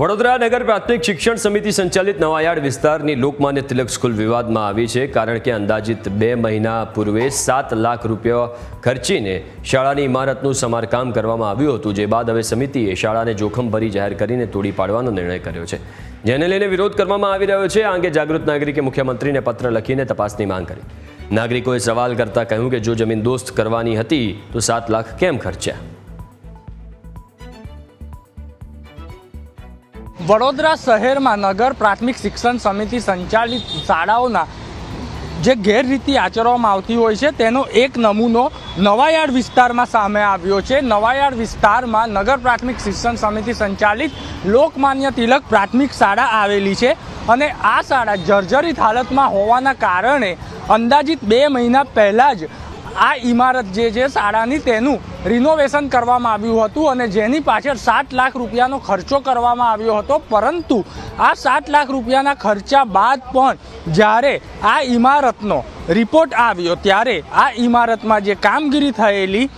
વડોદરા નગર પ્રાથમિક શિક્ષણ સમિતિ સંચાલિત નવાયાર્ડ વિસ્તારની લોકમાન્ય તિલક સ્કૂલ વિવાદમાં આવી છે કારણ કે અંદાજિત બે મહિના પૂર્વે સાત લાખ રૂપિયા ખર્ચીને શાળાની ઇમારતનું સમારકામ કરવામાં આવ્યું હતું, જે બાદ હવે સમિતિએ શાળાને જોખમ ભરી જાહેર કરીને તોડી પાડવાનો નિર્ણય કર્યો છે. જેને લઈને વિરોધ કરવામાં આવી રહ્યો છે, આ અંગે જાગૃત નાગરિકે મુખ્યમંત્રીને પત્ર લખીને તપાસની માંગ કરી. નાગરિકોએ સવાલ કરતા કહ્યું કે જો જમીન દોસ્ત કરવાની હતી, તો સાત લાખ કેમ ખર્ચ્યા? વડોદરા શહેરમાં નગર પ્રાથમિક શિક્ષણ સમિતિ સંચાલિત શાળાઓના જે ગેરરીતિ આચરવામાં આવતી હોય છે, તેનો એક નમૂનો નવાયાર્ડ વિસ્તારમાં સામે આવ્યો છે. નવાયાર્ડ વિસ્તારમાં નગર પ્રાથમિક શિક્ષણ સમિતિ સંચાલિત લોકમાન્ય તિલક પ્રાથમિક શાળા આવેલી છે અને આ શાળા જર્જરિત હાલતમાં હોવાના કારણે અંદાજિત બે મહિના પહેલાં જ આ ઇમારત જે છે શાળાની તેનું રિનોવેશન કરવામાં આવ્યું હતું અને જેની પાછળ સાત લાખ રૂપિયાનો ખર્ચો કરવામાં આવ્યો હતો. પરંતુ આ સાત લાખ રૂપિયાના ખર્ચા બાદ પણ જ્યારે આ ઇમારતનો રિપોર્ટ આવ્યો, ત્યારે આ ઇમારતમાં જે કામગીરી થયેલી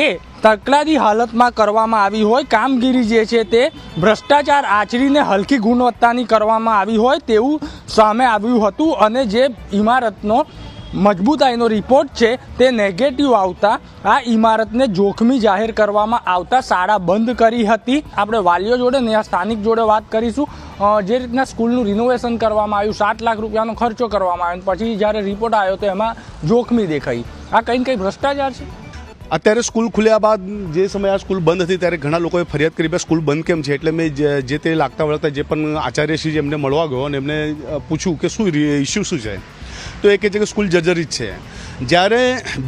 એ તકલાદી હાલતમાં કરવામાં આવી હોય. કામગીરી જે છે તે ભ્રષ્ટાચાર આચરીને હલકી ગુણવત્તાની કરવામાં આવી હોય તેવું સામે આવ્યું હતું અને જે ઇમારતનો મજબૂતાઈનો રિપોર્ટ છે, તે નેગેટિવ આવતા, આ ઇમારતને જોખમી જાહેર કરવામાં આવતા શાળા બંધ કરી હતી. આપણે વાલીઓ જોડે ને આ સ્થાનિક જોડે વાત કરીશું. જે રીતના સ્કૂલનું રિનોવેશન કરવામાં આવ્યું, સાત લાખ રૂપિયાનો ખર્ચો કરવામાં આવ્યો પછી જ્યારે રિપોર્ટ આવ્યો તો એમાં જોખમી દેખાઈ. આ કંઈ કંઈ ભ્રષ્ટાચાર છે? અત્યારે સ્કૂલ ખુલ્યા બાદ જે સમયે આ સ્કૂલ બંધ હતી, ત્યારે ઘણા લોકોએ ફરિયાદ કરી સ્કૂલ બંધ કેમ છે? એટલે મેં જે જે તે લાગતા વળગતા જે પણ આચાર્યશ્રી એમને મળવા ગયો અને એમને પૂછ્યું કે શું ઇસ્યુ શું છે? તો એ કહે છે કે સ્કૂલ જર્જરિત છે. જ્યારે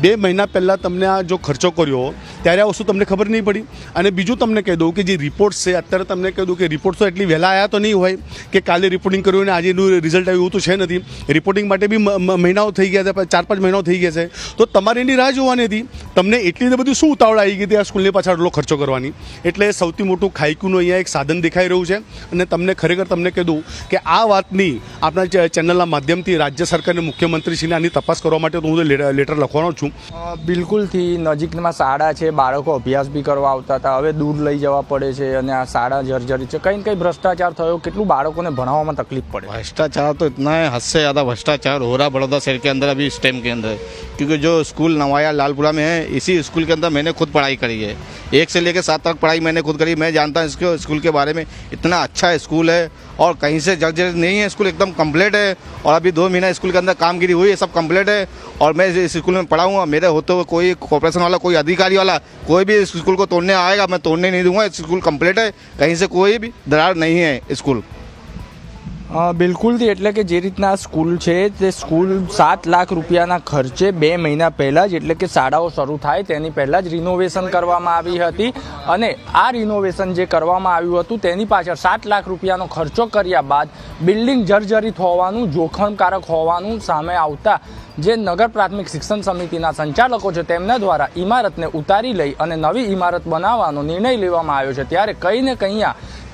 બે મહિના પહેલાં તમને આ જો ખર્ચો કર્યો, ત્યારે આ વસ્તુ તમને ખબર નહીં પડી. અને બીજું તમને કહી દઉં કે જે રિપોર્ટ છે, અત્યારે તમને કહી દઉં કે રિપોર્ટ તો એટલી વહેલા આવ્યા તો નહીં હોય કે કાલે રિપોર્ટિંગ કર્યું અને આજે એનું રિઝલ્ટ આવ્યું એવું તો છે નથી. રિપોર્ટિંગ માટે બી મહિનાઓ થઈ ગયા છે ચાર પાંચ મહિનાઓ થઈ ગયા છે. તો તમારે એની રાહ જોવાની હતી. તમને એટલી ને બધી શું ઉતાવળ આવી ગઈ હતી આ સ્કૂલની પાછળ આટલો ખર્ચો કરવાની? એટલે સૌથી મોટું ખાઈકુનું અહીંયા એક સાધન દેખાઈ રહ્યું છે. અને તમને ખરેખર તમને કહી દઉં કે આ વાતની આપણા ચેનલના માધ્યમથી રાજ્ય સરકારને મુખ્યમંત્રીશ્રીને આની તપાસ કરવા માટે તો હું લે- લેટર લખવાનો જ છું અ, બિલકુલથી નજીકમાં શાળા છે બાળકો અભ્યાસ બી કરવા આવતા હતા હવે દૂર લઈ જવા પડે છે અને આ શાળા જર્જરિત છે કંઈ ને કંઈ ભ્રષ્ટાચાર થયો કેટલું બાળકોને ભણાવવામાં તકલીફ પડે भ्रष्टाचार तो इतना है हद से ज़्यादा भ्रष्टाचार हो रहा बड़ौदा शहर के अंदर अभी इस टाइम के अंदर क्योंकि जो स्कूल नवाया लालपुरा में है इसी स्कूल के अंदर मैंने खुद पढ़ाई करी है एक से लेकर सात तक पढ़ाई मैंने खुद करी मैं जानता हूँ इसके स्कूल के बारे में इतना अच्छा स्कूल है और कहीं से जर्जर नहीं है, स्कूल एकदम कंप्लीट है और अभी दो महीना स्कूल के अंदर कामगिरी हुई है सब कंप्लीट है और मैं इस स्कूल में पढ़ा हूँ मेरे होते हुए कोई कॉपरेशन वाला, कोई अधिकारी वाला, कोई भी स्कूल को तोड़ने आएगा, मैं तोड़ने नहीं दूँगा, स्कूल कंप्लीट है, कहीं से कोई भी दरार नहीं है स्कूल। બિલકુલથી એટલે કે જે રીતના સ્કૂલ છે, તે સ્કૂલ સાત લાખ રૂપિયાના ખર્ચે બે મહિના પહેલાં જ એટલે કે શાળાઓ શરૂ થાય તેની પહેલાં જ રિનોવેશન કરવામાં આવી હતી. અને આ રિનોવેશન જે કરવામાં આવ્યું હતું, તેની પાછળ સાત લાખ રૂપિયાનો ખર્ચો કર્યા બાદ બિલ્ડિંગ જર્જરિત હોવાનું, જોખમકારક હોવાનું સામે આવતા જે નગર પ્રાથમિક શિક્ષણ સમિતિના સંચાલકો છે, તેમના દ્વારા ઇમારતને ઉતારી લઈ અને નવી ઇમારત બનાવવાનો નિર્ણય લેવામાં આવ્યો છે. ત્યારે કંઈ ને કંઈ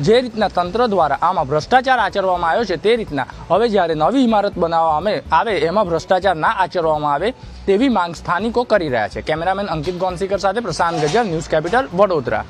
જે રીતના તંત્ર દ્વારા આમાં ભ્રષ્ટાચાર આચરવામાં આવ્યો છે તે રીતના. હવે જ્યારે નવી ઇમારત બનાવવામાં આવે, એમાં ભ્રષ્ટાચાર ના આચરવામાં આવે તેવી માંગ સ્થાનિકો કરી રહ્યા છે. કેમેરામેન અંકિત ગોનસીકર સાથે પ્રશાંત ગજર ન્યૂઝ કેપિટલ વડોદરા.